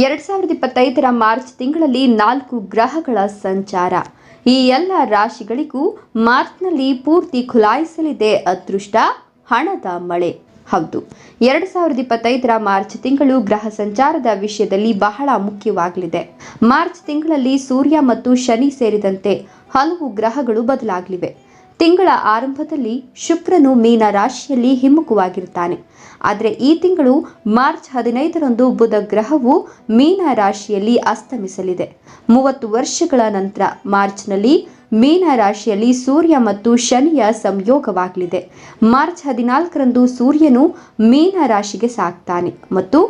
ಎರಡ್ ಸಾವಿರದ ಇಪ್ಪತ್ತೈದರ ಮಾರ್ಚ್ ತಿಂಗಳಲ್ಲಿ ನಾಲ್ಕು ಗ್ರಹಗಳ ಸಂಚಾರ. ಈ ಎಲ್ಲ ರಾಶಿಗಳಿಗೂ ಮಾರ್ಚ್ನಲ್ಲಿ ಪೂರ್ತಿ ಖುಲಾಯಿಸಲಿದೆ ಅದೃಷ್ಟ ಹಣದ ಮಳೆ. ಹೌದು, ಎರಡು ಸಾವಿರದ ಇಪ್ಪತ್ತೈದರ ಮಾರ್ಚ್ ತಿಂಗಳು ಗ್ರಹ ಸಂಚಾರದ ವಿಷಯದಲ್ಲಿ ಬಹಳ ಮುಖ್ಯವಾಗಲಿದೆ. ಮಾರ್ಚ್ ತಿಂಗಳಲ್ಲಿ ಸೂರ್ಯ ಮತ್ತು ಶನಿ ಸೇರಿದಂತೆ ಹಲವು ಗ್ರಹಗಳು ಬದಲಾಗಲಿವೆ. ತಿಂಗಳ ಆರಂಭದಲ್ಲಿ ಶುಕ್ರನು ಮೀನ ರಾಶಿಯಲ್ಲಿ ಹಿಮ್ಮುಖವಾಗಿರುತ್ತಾನೆ. ಆದರೆ ಈ ತಿಂಗಳು ಮಾರ್ಚ್ ಹದಿನೈದರಂದು ಬುಧ ಗ್ರಹವು ಮೀನ ರಾಶಿಯಲ್ಲಿ ಅಸ್ತಮಿಸಲಿದೆ. ಮೂವತ್ತು ವರ್ಷಗಳ ನಂತರ ಮಾರ್ಚ್ನಲ್ಲಿ ಮೀನ ರಾಶಿಯಲ್ಲಿ ಸೂರ್ಯ ಮತ್ತು ಶನಿಯ ಸಂಯೋಗವಾಗಲಿದೆ. ಮಾರ್ಚ್ ಹದಿನಾಲ್ಕರಂದು ಸೂರ್ಯನು ಮೀನ ರಾಶಿಗೆ ಸಾಕ್ತಾನೆ ಮತ್ತು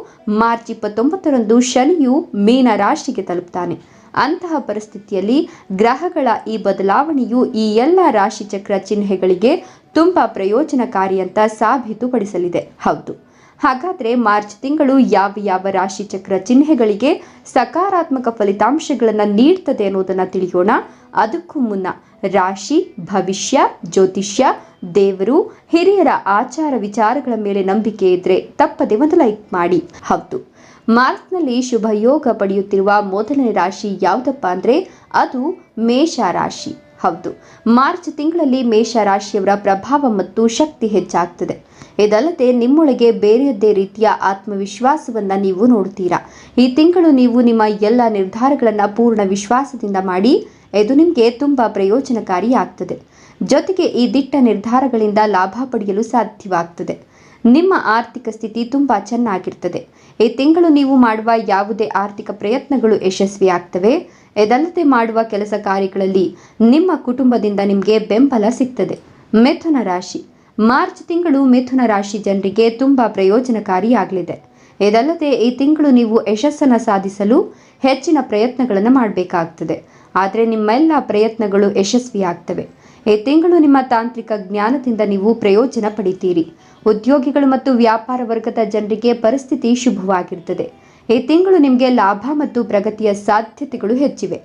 ಮಾರ್ಚ್ ಇಪ್ಪತ್ತೊಂಬತ್ತರಂದು ಶನಿಯು ಮೀನ ರಾಶಿಗೆ ತಲುಪ್ತಾನೆ. ಅಂತಹ ಪರಿಸ್ಥಿತಿಯಲ್ಲಿ ಗ್ರಹಗಳ ಈ ಬದಲಾವಣೆಯು ಈ ಎಲ್ಲ ರಾಶಿಚಕ್ರ ಚಿಹ್ನೆಗಳಿಗೆ ತುಂಬಾ ಪ್ರಯೋಜನಕಾರಿ ಅಂತ ಸಾಬೀತುಪಡಿಸಲಿದೆ. ಹೌದು. ಹಾಗಾದ್ರೆ ಮಾರ್ಚ್ ತಿಂಗಳು ಯಾವ ಯಾವ ರಾಶಿ ಚಕ್ರ ಚಿಹ್ನೆಗಳಿಗೆ ಸಕಾರಾತ್ಮಕ ಫಲಿತಾಂಶಗಳನ್ನು ನೀಡ್ತದೆ ಅನ್ನೋದನ್ನು ತಿಳಿಯೋಣ. ಅದಕ್ಕೂ ಮುನ್ನ ರಾಶಿ, ಭವಿಷ್ಯ, ಜ್ಯೋತಿಷ್ಯ, ದೇವರು, ಹಿರಿಯರ ಆಚಾರ ವಿಚಾರಗಳ ಮೇಲೆ ನಂಬಿಕೆ ಇದ್ರೆ ತಪ್ಪದೆ ಒಂದು ಲೈಕ್ ಮಾಡಿ. ಹೌದು. ಮಾರ್ಚ್ನಲ್ಲಿ ಶುಭ ಯೋಗ ಪಡೆಯುತ್ತಿರುವ ಮೊದಲನೇ ರಾಶಿ ಯಾವುದಪ್ಪ ಅಂದರೆ ಅದು ಮೇಷ ರಾಶಿ ಹೌದು. ಮಾರ್ಚ್ ತಿಂಗಳಲ್ಲಿ ಮೇಷ ರಾಶಿಯವರ ಪ್ರಭಾವ ಮತ್ತು ಶಕ್ತಿ ಹೆಚ್ಚಾಗ್ತದೆ. ಇದಲ್ಲದೆ ನಿಮ್ಮೊಳಗೆ ಬೇರೆಯದ್ದೇ ರೀತಿಯ ಆತ್ಮವಿಶ್ವಾಸವನ್ನ ನೀವು ನೋಡ್ತೀರಾ? ಈ ತಿಂಗಳು ನೀವು ನಿಮ್ಮ ಎಲ್ಲ ನಿರ್ಧಾರಗಳನ್ನು ಪೂರ್ಣ ವಿಶ್ವಾಸದಿಂದ ಮಾಡಿ, ಇದು ನಿಮಗೆ ತುಂಬ ಪ್ರಯೋಜನಕಾರಿಯಾಗ್ತದೆ. ಜೊತೆಗೆ ಈ ದಿಟ್ಟ ನಿರ್ಧಾರಗಳಿಂದ ಲಾಭ ಪಡೆಯಲು ಸಾಧ್ಯವಾಗ್ತದೆ. ನಿಮ್ಮ ಆರ್ಥಿಕ ಸ್ಥಿತಿ ತುಂಬ ಚೆನ್ನಾಗಿರ್ತದೆ. ಈ ತಿಂಗಳು ನೀವು ಮಾಡುವ ಯಾವುದೇ ಆರ್ಥಿಕ ಪ್ರಯತ್ನಗಳು ಯಶಸ್ವಿಯಾಗ್ತವೆ. ಇದಲ್ಲದೆ ಮಾಡುವ ಕೆಲಸ ಕಾರ್ಯಗಳಲ್ಲಿ ನಿಮ್ಮ ಕುಟುಂಬದಿಂದ ನಿಮಗೆ ಬೆಂಬಲ ಸಿಗ್ತದೆ. ಮಿಥುನ ರಾಶಿ. ಮಾರ್ಚ್ ತಿಂಗಳು ಮಿಥುನ ರಾಶಿ ಜನರಿಗೆ ತುಂಬ ಪ್ರಯೋಜನಕಾರಿಯಾಗಲಿದೆ. ಇದಲ್ಲದೆ ಈ ತಿಂಗಳು ನೀವು ಯಶಸ್ಸನ್ನು ಸಾಧಿಸಲು ಹೆಚ್ಚಿನ ಪ್ರಯತ್ನಗಳನ್ನು ಮಾಡಬೇಕಾಗ್ತದೆ. ಆದರೆ ನಿಮ್ಮೆಲ್ಲ ಪ್ರಯತ್ನಗಳು ಯಶಸ್ವಿಯಾಗ್ತವೆ. ಈ ತಿಂಗಳು ನಿಮ್ಮ ತಾಂತ್ರಿಕ ಜ್ಞಾನದಿಂದ ನೀವು ಪ್ರಯೋಜನ ಪಡಿತೀರಿ. ಉದ್ಯೋಗಿಗಳು ಮತ್ತು ವ್ಯಾಪಾರ ವರ್ಗದ ಜನರಿಗೆ ಪರಿಸ್ಥಿತಿ ಶುಭವಾಗಿರುತ್ತದೆ ಈ ತಿಂಗಳು ನಿಮಗೆ ಲಾಭ ಮತ್ತು ಪ್ರಗತಿಯ ಸಾಧ್ಯತೆಗಳು ಹೆಚ್ಚಿವೆ.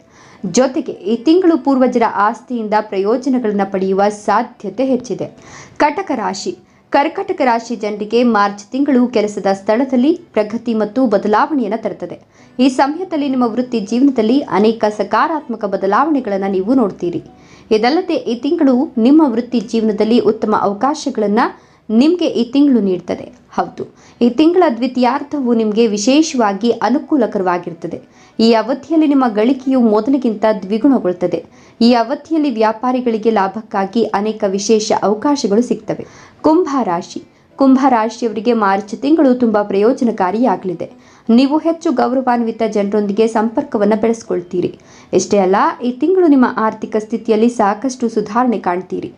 ಜೊತೆಗೆ ಈ ತಿಂಗಳು ಪೂರ್ವಜರ ಆಸ್ತಿಯಿಂದ ಪ್ರಯೋಜನಗಳನ್ನು ಪಡೆಯುವ ಸಾಧ್ಯತೆ ಹೆಚ್ಚಿದೆ. ಕಟಕ ರಾಶಿ. ಕರ್ಕಟಕ ರಾಶಿ ಜನರಿಗೆ ಮಾರ್ಚ್ ತಿಂಗಳು ಕೆಲಸದ ಸ್ಥಳದಲ್ಲಿ ಪ್ರಗತಿ ಮತ್ತು ಬದಲಾವಣೆಯನ್ನು ತರುತ್ತದೆ. ಈ ಸಮಯದಲ್ಲಿ ನಿಮ್ಮ ವೃತ್ತಿ ಜೀವನದಲ್ಲಿ ಅನೇಕ ಸಕಾರಾತ್ಮಕ ಬದಲಾವಣೆಗಳನ್ನು ನೀವು ನೋಡ್ತೀರಿ. ಇದಲ್ಲದೆ ಈ ತಿಂಗಳು ನಿಮ್ಮ ವೃತ್ತಿ ಜೀವನದಲ್ಲಿ ಉತ್ತಮ ಅವಕಾಶಗಳನ್ನು ನಿಮಗೆ ಈ ತಿಂಗಳು ನೀಡ್ತದೆ. ಹೌದು. ಈ ತಿಂಗಳ ದ್ವಿತೀಯಾರ್ಥವು ನಿಮಗೆ ವಿಶೇಷವಾಗಿ ಅನುಕೂಲಕರವಾಗಿರ್ತದೆ. ಈ ಅವಧಿಯಲ್ಲಿ ನಿಮ್ಮ ಗಳಿಕೆಯು ಮೊದಲಿಗಿಂತ ದ್ವಿಗುಣಗೊಳ್ಳುತ್ತದೆ ಈ ಅವಧಿಯಲ್ಲಿ ವ್ಯಾಪಾರಿಗಳಿಗೆ ಲಾಭಕ್ಕಾಗಿ ಅನೇಕ ವಿಶೇಷ ಅವಕಾಶಗಳು ಸಿಗ್ತವೆ. ಕುಂಭ ರಾಶಿ. ಕುಂಭ ರಾಶಿಯವರಿಗೆ ಮಾರ್ಚ್ ತಿಂಗಳು ತುಂಬಾ ಪ್ರಯೋಜನಕಾರಿಯಾಗಲಿದೆ. ನೀವು ಹೆಚ್ಚು ಗೌರವಾನ್ವಿತ ಜನರೊಂದಿಗೆ ಸಂಪರ್ಕವನ್ನು ಬೆಳೆಸ್ಕೊಳ್ತೀರಿ. ಇಷ್ಟೇ ಅಲ್ಲ, ಈ ತಿಂಗಳು ನಿಮ್ಮ ಆರ್ಥಿಕ ಸ್ಥಿತಿಯಲ್ಲಿ ಸಾಕಷ್ಟು ಸುಧಾರಣೆ ಕಾಣ್ತೀರಿ.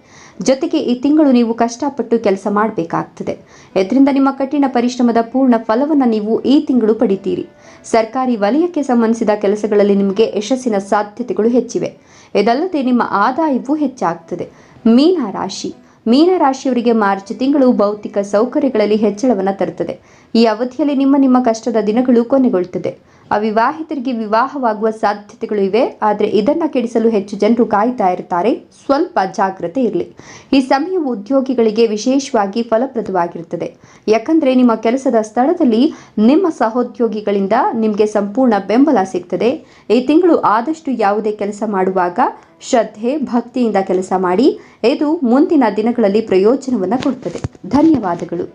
ಜೊತೆಗೆ ಈ ತಿಂಗಳು ನೀವು ಕಷ್ಟಪಟ್ಟು ಕೆಲಸ ಮಾಡಬೇಕಾಗ್ತದೆ. ಇದರಿಂದ ನಿಮ್ಮ ಕಠಿಣ ಪರಿಶ್ರಮದ ಪೂರ್ಣ ಫಲವನ್ನು ನೀವು ಈ ತಿಂಗಳು ಪಡಿತೀರಿ. ಸರ್ಕಾರಿ ವಲಯಕ್ಕೆ ಸಂಬಂಧಿಸಿದ ಕೆಲಸಗಳಲ್ಲಿ ನಿಮಗೆ ಯಶಸ್ಸಿನ ಸಾಧ್ಯತೆಗಳು ಹೆಚ್ಚಿವೆ. ಇದಲ್ಲದೆ ನಿಮ್ಮ ಆದಾಯವೂ ಹೆಚ್ಚಾಗ್ತದೆ. ಮೀನ ರಾಶಿ. ಮೀನ ರಾಶಿಯವರಿಗೆ ಮಾರ್ಚ್ ತಿಂಗಳು ಭೌತಿಕ ಸೌಕರ್ಯಗಳಲ್ಲಿ ಹೆಚ್ಚಳವನ್ನು ತರುತ್ತದೆ. ಈ ಅವಧಿಯಲ್ಲಿ ನಿಮ್ಮ ನಿಮ್ಮ ಕಷ್ಟದ ದಿನಗಳು ಕೊನೆಗೊಳ್ಳುತ್ತದೆ. ಅವಿವಾಹಿತರಿಗೆ ವಿವಾಹವಾಗುವ ಸಾಧ್ಯತೆಗಳು ಇವೆ, ಆದರೆ ಇದನ್ನು ಕೆಡಿಸಲು ಹೆಚ್ಚು ಜನರು ಕಾಯ್ತಾ ಇರ್ತಾರೆ. ಸ್ವಲ್ಪ ಜಾಗ್ರತೆ ಇರಲಿ. ಈ ಸಮಯವು ಉದ್ಯೋಗಿಗಳಿಗೆ ವಿಶೇಷವಾಗಿ ಫಲಪ್ರದವಾಗಿರುತ್ತದೆ. ಯಾಕಂದ್ರೆ ನಿಮ್ಮ ಕೆಲಸದ ಸ್ಥಳದಲ್ಲಿ ನಿಮ್ಮ ಸಹೋದ್ಯೋಗಿಗಳಿಂದ ನಿಮಗೆ ಸಂಪೂರ್ಣ ಬೆಂಬಲ ಸಿಗ್ತದೆ. ಈ ತಿಂಗಳು ಆದಷ್ಟು ಯಾವುದೇ ಕೆಲಸ ಮಾಡುವಾಗ ಶ್ರದ್ಧೆ, ಭಕ್ತಿಯಿಂದ ಕೆಲಸ ಮಾಡಿ. ಇದು ಮುಂದಿನ ದಿನಗಳಲ್ಲಿ ಪ್ರಯೋಜನವನ್ನು ಕೊಡುತ್ತದೆ ಧನ್ಯವಾದಗಳು.